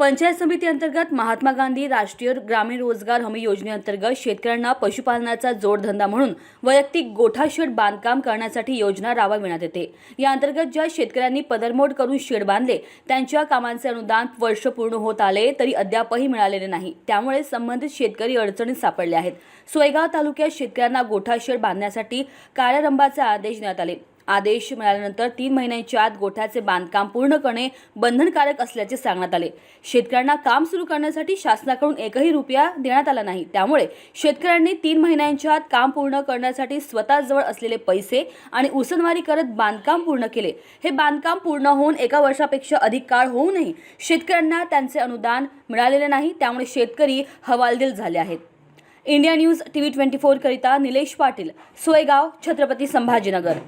पंचायत समिती अंतर्गत महात्मा गांधी राष्ट्रीय ग्रामीण रोजगार हमी योजनेअंतर्गत शेतकऱ्यांना पशुपालनाचा जोडधंदा म्हणून वैयक्तिक गोठा शेड बांधकाम करण्यासाठी योजना राबविण्यात येते. या अंतर्गत ज्या शेतकऱ्यांनी पदरमोड करून शेड बांधले त्यांच्या कामांचे अनुदान वर्ष पूर्ण होत आले तरी अद्यापही मिळालेले नाही. त्यामुळे संबंधित शेतकरी अडचणीत सापडले आहेत. सोयगाव तालुक्यात शेतकऱ्यांना गोठा शेड बांधण्यासाठी कार्यारंभाचे आदेश देण्यात आले. आदेश मिळाल्यानंतर तीन महिन्यांच्या आत गोठ्याचे बांधकाम पूर्ण करणे बंधनकारक असल्याचे सांगण्यात आले. शेतकऱ्यांना काम सुरू करण्यासाठी शासनाकडून एकही रुपया देण्यात आला नाही. त्यामुळे शेतकऱ्यांनी तीन महिन्यांच्या आत काम पूर्ण करण्यासाठी स्वतःजवळ असलेले पैसे आणि उसनवारी करत बांधकाम पूर्ण केले. हे बांधकाम पूर्ण होऊन एका वर्षापेक्षा अधिक काळ होऊनही शेतकऱ्यांना त्यांचे अनुदान मिळालेले नाही. त्यामुळे शेतकरी हवालदिल झाले आहेत. इंडिया न्यूज टी व्ही ट्वेंटी फोरकरिता निलेश पाटील सोयगाव छत्रपती संभाजीनगर.